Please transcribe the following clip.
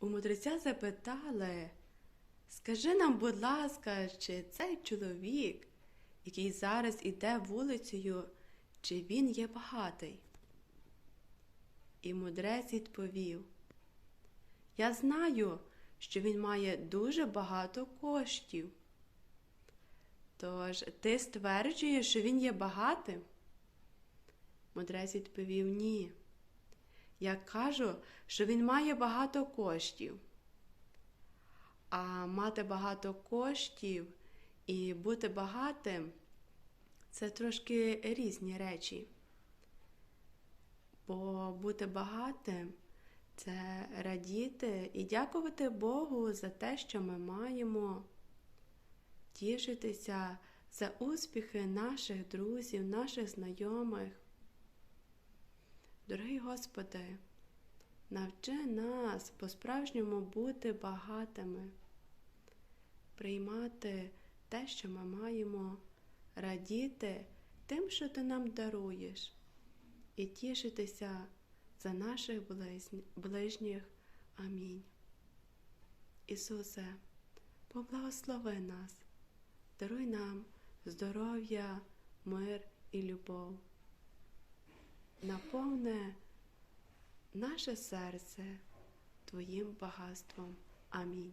У мудреця запитали, скажи нам, будь ласка, чи цей чоловік, який зараз іде вулицею, чи він є багатий? І мудрець відповів, я знаю, що він має дуже багато коштів. Тож ти стверджуєш, що він є багатим? Мудрець відповів ні. Я кажу, що він має багато коштів. А мати багато коштів і бути багатим це трошки різні речі. Бо бути багатим це радіти і дякувати Богу за те, що ми маємо, тішитися за успіхи наших друзів, наших знайомих. Дорогий Господи, навчи нас по-справжньому бути багатими, приймати те, що ми маємо, радіти тим, що Ти нам даруєш, і тішитися за наших ближніх. Амінь. Ісусе, поблагослови нас, даруй нам здоров'я, мир і любов наповне наше серце Твоїм багатством. Амінь.